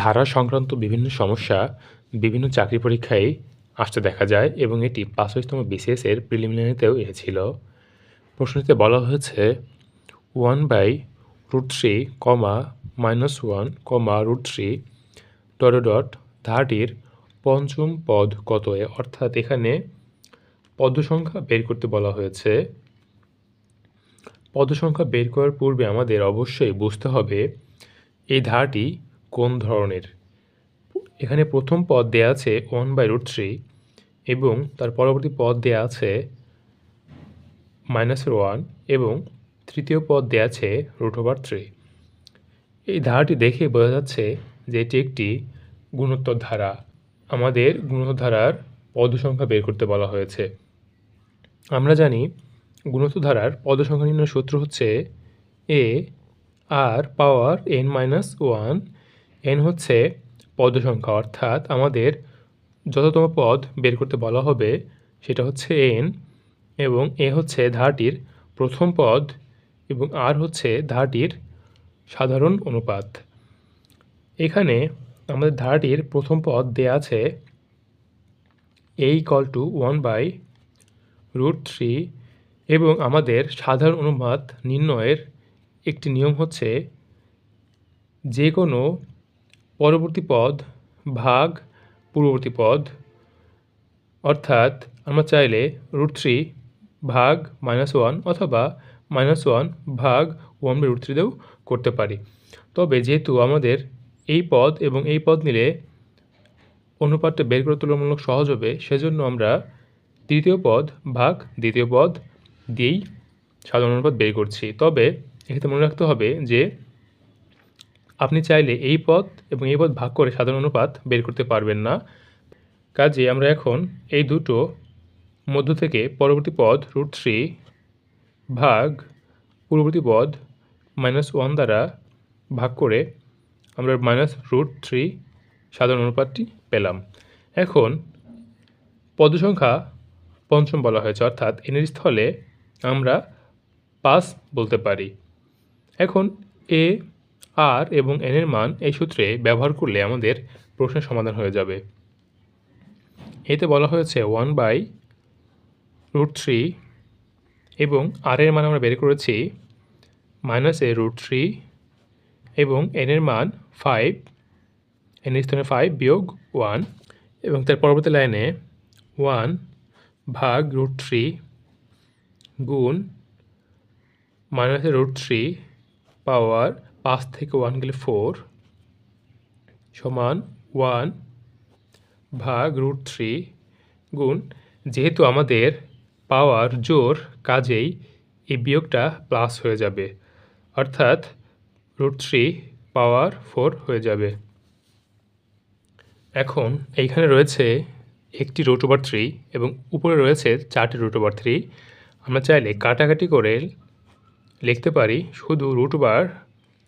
ধারা সংক্রান্ত বিভিন্ন সমস্যা বিভিন্ন চাকরি পরীক্ষায় আসতে দেখা যায় এবং এটি পাঁচশোতম বিসিএস এর প্রিলিমিনারিতেও এসেছিল। প্রশ্নটিতে বলা হয়েছে one by root three comma minus one comma root three dot dot ধারাটির পঞ্চম পদ কত এ? অর্থাৎ এখানে পদ সংখ্যা বের করতে বলা হয়েছে। পদ সংখ্যা বের করার পূর্বে আমাদের অবশ্যই বুঝতে হবে, এই ধারাটি কোন ধরনের? এখানে প্রথম পদ দেয়া আছে ওয়ান বাই রুট থ্রি এবং তার পরবর্তী পদ দেয়া আছে মাইনাসের ওয়ান এবং তৃতীয় পদ দেয়া আছে রুট ওভার থ্রি এই ধারাটি দেখে বোঝা যাচ্ছে যে এটি একটি গুণোত্তর ধারা। আমাদের গুণোত্তর ধারার পদ সংখ্যা বের করতে বলা হয়েছে। আমরা জানি গুণোত্তর ধারার পদ সংখ্যা নির্ণয় সূত্র হচ্ছে A R power N minus one N হচ্ছে পদ সংখ্যা, অর্থাৎ আমাদের যততম পদ বের করতে বলা হবে সেটা হচ্ছে এন এবং এ হচ্ছে ধারাটির প্রথম পদ এবং আর হচ্ছে ধারাটির সাধারণ অনুপাত। এখানে আমাদের ধারাটির প্রথম পদ দেয়া আছে A equal to one by root three এবং আমাদের সাধারণ অনুপাত নির্ণয়ের একটি নিয়ম হচ্ছে যে কোনো পরবর্তী পদ ভাগ পূর্ববর্তী পদ। অর্থাৎ আমরা চাইলে রুট থ্রি ভাগ মাইনাস ওয়ান অথবা মাইনাস ওয়ান ভাগ ওয়ান বাই রুট থ্রিতেও করতে পারি। তবে যেহেতু আমাদের এই পদ এবং এই পদ নিলে অনুপাতটা বের করে তুলনামূলক সহজ হবে, সেজন্য আমরা তৃতীয় পদ ভাগ দ্বিতীয় পদ দিয়েই সাধারণ অনুপাত বের করছি। তবে এক্ষেত্রে মনে রাখতে হবে যে আপনি চাইলে এই পদ এবং এই পদ ভাগ করে সাধারণ অনুপাত বের করতে পারবেন না। কাজে আমরা এখন এই দুটো মধ্য থেকে পরবর্তী পদ রুট থ্রি ভাগ পূর্ববর্তী পদ মাইনাস ওয়ান দ্বারা ভাগ করে আমরা মাইনাস রুট থ্রি সাধারণ অনুপাতটি পেলাম। এখন পদ সংখ্যা পঞ্চম বলা হয়েছে, অর্থাৎ এনের স্থলে আমরা পাস বলতে পারি। এখন এ আর এবং এনের মান এই সূত্রে ব্যবহার করলে আমাদের প্রশ্নের সমাধান হয়ে যাবে। এতে বলা হয়েছে ওয়ান বাই রুট থ্রি এবং আর এর মান আমরা বের করেছি মাইনাস এ রুট থ্রি এবং এন এর মান ফাইভ এন এর স্থানে ফাইভ বিয়োগ ওয়ান এবং তার পরবর্তী লাইনে ওয়ান ভাগ রুট থ্রি গুণ মাইনাসে রুট থ্রি পাওয়ার পাঁচ থেকে ওয়ান গেলে ফোর সমান ওয়ান ভাগ রুট থ্রি গুণ, যেহেতু আমাদের পাওয়ার জোর কাজেই এই বিয়োগটা প্লাস হয়ে যাবে, অর্থাৎ রুট থ্রি পাওয়ার ফোর হয়ে যাবে। এখন এইখানে রয়েছে একটি রুট ওভার থ্রি এবং উপরে রয়েছে চারটি রুট ওভার থ্রি। আমরা চাইলে কাটাকাটি করে লিখতে পারি, শুধু root over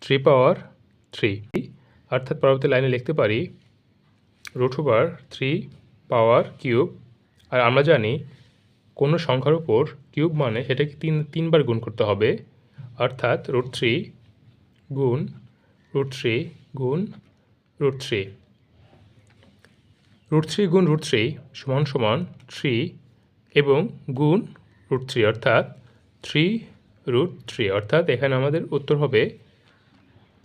three power three অর্থাৎ পরবর্তী লাইনে লিখতে পারি root over three power cube আর আমরা জানি কোনো সংখ্যার উপর কিউব মানে সেটাকে তিন, তিনবার গুণ করতে হবে। অর্থাৎ রুট থ্রি গুণ রুট থ্রি গুণ রুট থ্রি রুট থ্রি গুণ রুট থ্রি সমান সমান থ্রি এবং গুণ রুট থ্রি অর্থাৎ থ্রি রুট থ্রি অর্থাৎ এখানে আমাদের উত্তর হবে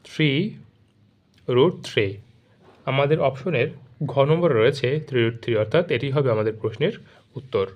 থ্রি রুট থ্রি আমাদের অপশনের ঘ নম্বর রয়েছে থ্রি রুট থ্রি অর্থাৎ এটি হবে আমাদের প্রশ্নের উত্তর।